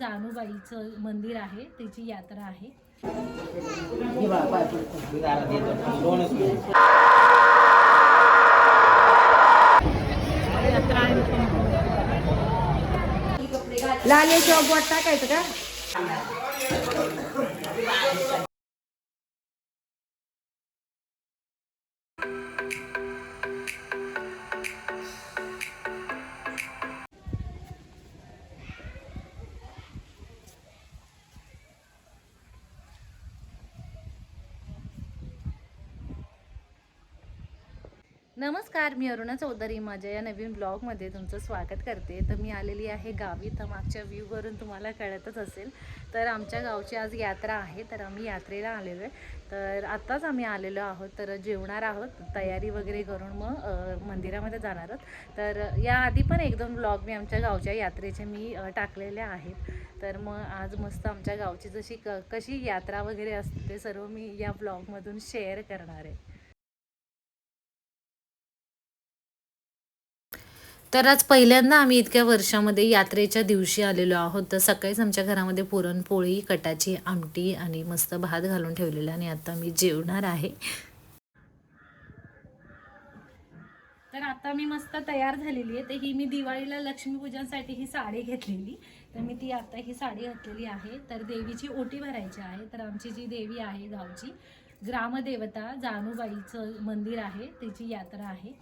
जानूबाईचं मंदिर आहे त्याची यात्रा आहे. लाल याच्यावर बोट टाकायचं का? नमस्कार मी अरुणा चौधरी. माझ्या या नवीन ब्लॉगमध्ये तुमचं स्वागत करते. तर मी आलेली आहे गावी. तर मागच्या व्ह्यूवरून तुम्हाला कळतच असेल. तर आमच्या गावची आज यात्रा आहे. तर आम्ही यात्रेला आलेलो आहे. तर आत्ताच आम्ही आलेलो आहोत. तर जेवणार आहोत. तयारी वगैरे करून मग मंदिरामध्ये जाणार आहोत. तर याआधी पण एक दोन ब्लॉग मी आमच्या गावच्या यात्रेचे मी टाकलेले आहेत. तर मग आज मस्त आमच्या गावची जशी क कशी यात्रा वगैरे असते सर्व मी या ब्लॉगमधून शेअर करणार आहे. तर आज पहिल्यांदा आम्ही इतक्या वर्षामध्ये यात्रेच्या दिवशी आलेलो आहोत. तर सकाळीच आमच्या घरामध्ये पुरणपोळी कटाची आमटी आणि मस्त भात घालून ठेवलेला आणि आता मी जेवणार आहे. तर आता मी मस्त तयार झालेली आहे. तर ही मी दिवाळीला लक्ष्मीपूजनसाठी ही साडी घेतलेली. तर मी ती आता ही साडी घातलेली आहे. तर देवीची ओटी भरायची आहे. तर आमची जी देवी आहे गावची ग्रामदेवता जानूबाईचं मंदिर आहे. त्याची यात्रा आहे.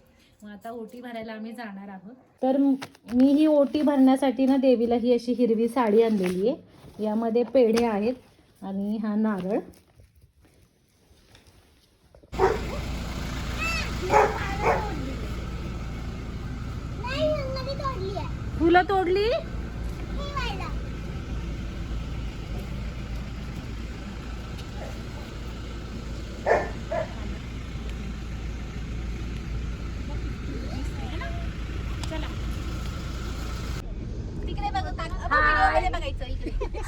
मग आता ओटी भरायला आम्ही जाणार आहोत. तर मी ही ओटी भरण्यासाठी ना देवीला ही अशी हिरवी साडी आणलेली आहे. यामध्ये पेढे आहेत आणि हा नारळ. फुलं तोडली?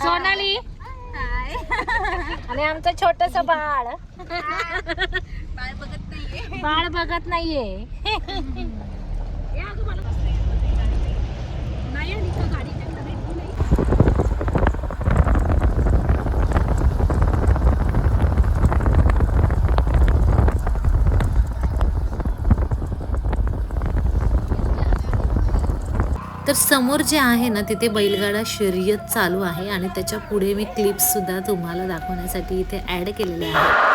सोनाली. आणि आमचं छोटस बाळ. बाळ बघत नाहीये. तर समोर जे आहे ना तिथे बैलगाडा शर्यत चालू आहे आणि त्याच्या पुढे मी क्लिप्स सुद्धा तुम्हाला दाखवण्यासाठी इथे ॲड केलेले आहे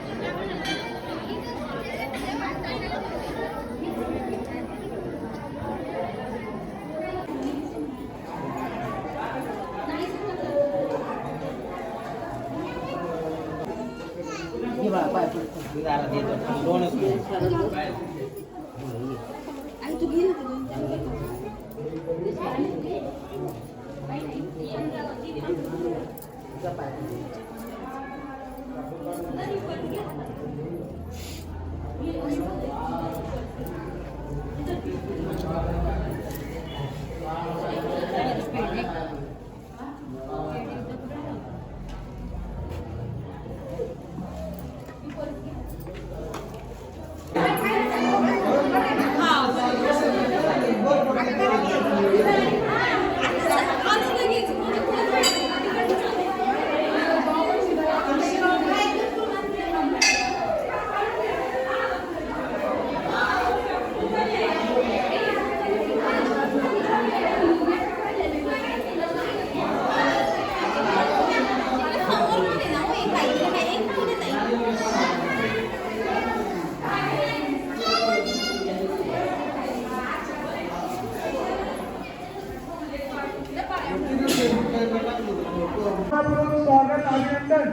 स्वागत अभिनंदन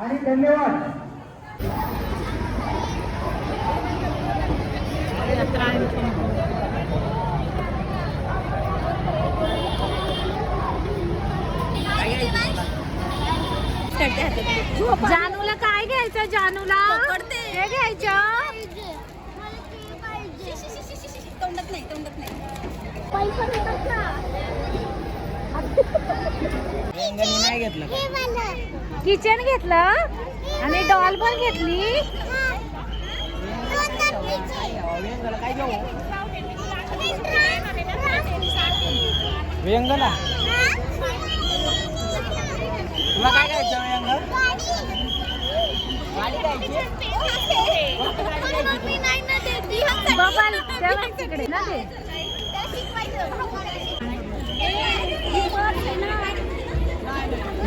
आणि धन्यवाद. जानूला काय घ्यायचं जानूला? हे घ्यायचं? किचन? घेतलं आणि डॉल पण घेतली? व्यंगला तुला काय करायचं व्यंग बबल तेव्हा तिकडे ना ते.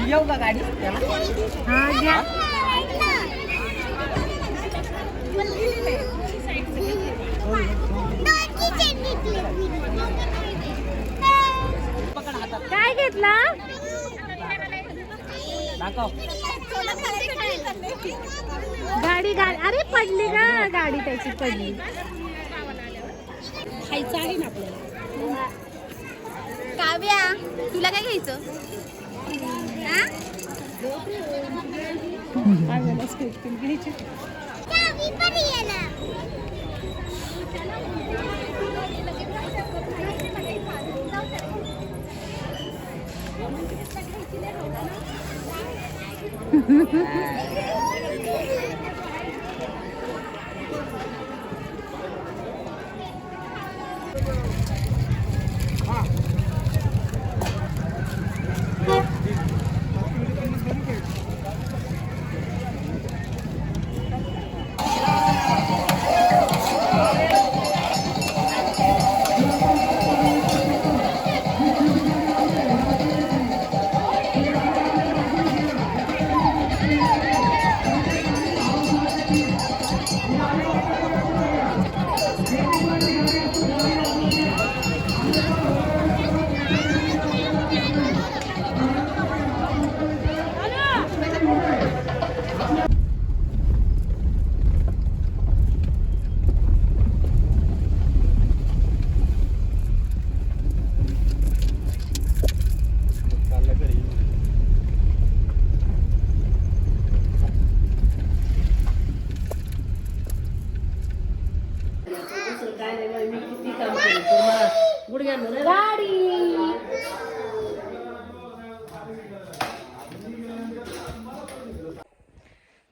येऊ का गाडी? हा घ्या. काय घेतला? गाडी गाडी अरे पडली का गाडी त्याची पडली. खायचं आहे ना आपल्याला. काव्या तुला काय घ्यायचं? कावी पण ये ना.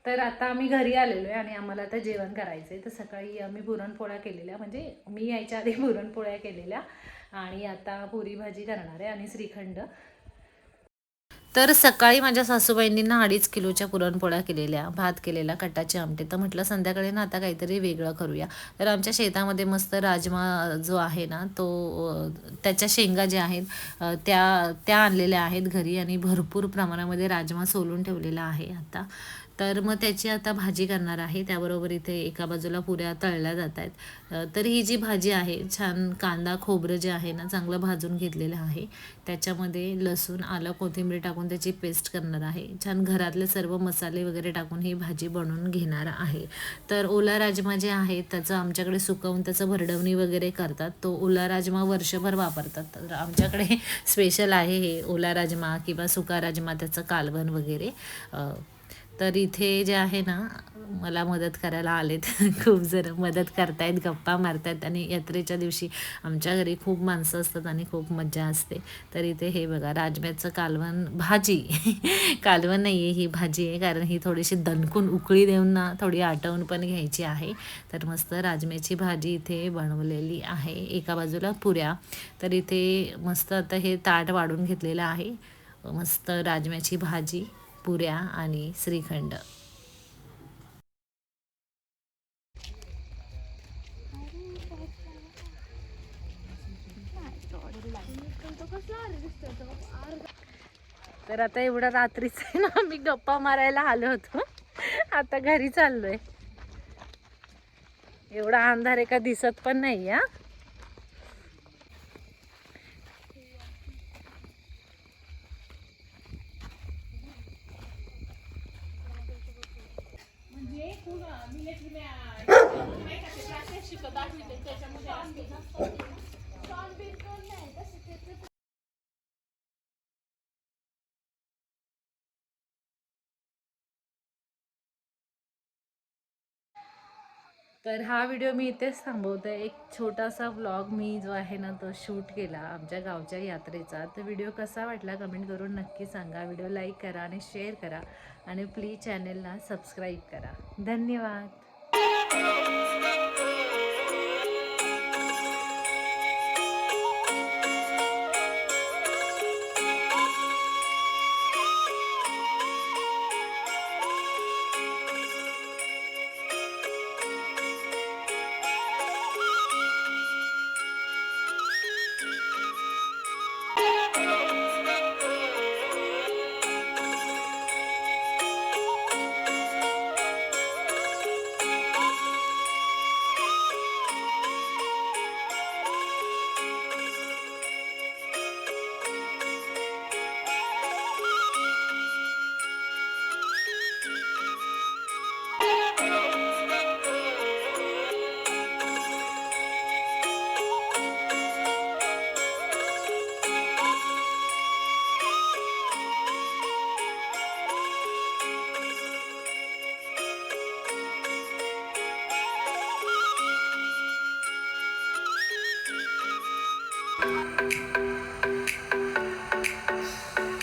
तर आता आम्ही घरी आलेलो आहे आणि आम्हाला आता जेवण करायचं आहे तर सकाळी आम्ही पुरणपोळ्या केलेल्या म्हणजे मी यायच्या आधी पुरणपोळ्या केलेल्या आणि आता पुरी भाजी करणार आहे आणि श्रीखंड. तर सकाळी माझ्या सासूबाईंनी ना अडीच किलोच्या पुरणपोळ्या केलेल्या भात केलेला कटाचे आमटे. तर म्हटलं संध्याकाळी ना आता काहीतरी वेगळं करूया. तर आमच्या शेतामध्ये मस्त राजमा जो आहे ना तो त्याच्या शेंगा ज्या आहेत त्या त्या आणलेल्या आहेत घरी आणि भरपूर प्रमाणामध्ये राजमा सोलून ठेवलेला आहे आता. तर मग त्याची आता भाजी करणार आहे. त्याबरोबर इथे एका बाजूला पुऱ्या तळल्या जात आहेत. तर ही जी भाजी आहे छान कांदा खोबरं जे आहे ना चांगलं भाजून घेतलेलं आहे. त्याच्यामध्ये लसूण आलं कोथिंबीर टाकून त्याची पेस्ट करणार आहे. छान घरातले सर्व मसाले वगैरे टाकून ही भाजी बनवून घेणार आहे. तर ओला राजमा जे आहे त्याचं आमच्याकडे सुकवून त्याचं भरडवणी वगैरे करतात. तो ओला राजमा वर्षभर वापरतात. तर आमच्याकडे स्पेशल आहे हे ओला राजमा किंवा सुका राजमा त्याचं कालवण वगैरे. तर इथे जे आहे ना मला मदत करायला आलेत. खूप जण मदत करतायत गप्पा मारतायत आणि यात्रेच्या दिवशी आमच्या घरी खूप माणसं असतात आणि खूप मज्जा असते. तर इथे हे बघा राजम्याचं कालवण भाजी. कालवण नाही आहे ही भाजी आहे कारण ही थोडीशी दणकून उकळी देऊन ना थोडी आटवून पण घ्यायची आहे. तर मस्त राजम्याची भाजी इथे बनवलेली आहे एका बाजूला पुऱ्या. तर इथे मस्त आता हे ताट वाढून घेतलेलं आहे. मस्त राजम्याची भाजी. पुऱ्या आणि श्रीखंड. तर आता एवढं रात्रीच आहे ना आम्ही गप्पा मारायला आलो होतो. आता घरी चाललोय. एवढा अंधार एका दिसत पण नाही हा. शिकत दाखवते त्याच्यामध्ये तर हा व्हिडिओ मी इथेच थांबवते. एक छोटासा व्लॉग मी जो आहे ना तो शूट केला आमच्या गावच्या यात्रेचा. तर व्हिडिओ कसा वाटला कमेंट करून नक्की सांगा. व्हिडिओ लाईक करा आणि शेअर करा. आणि प्लीज चॅनेलला सबस्क्राईब करा. धन्यवाद.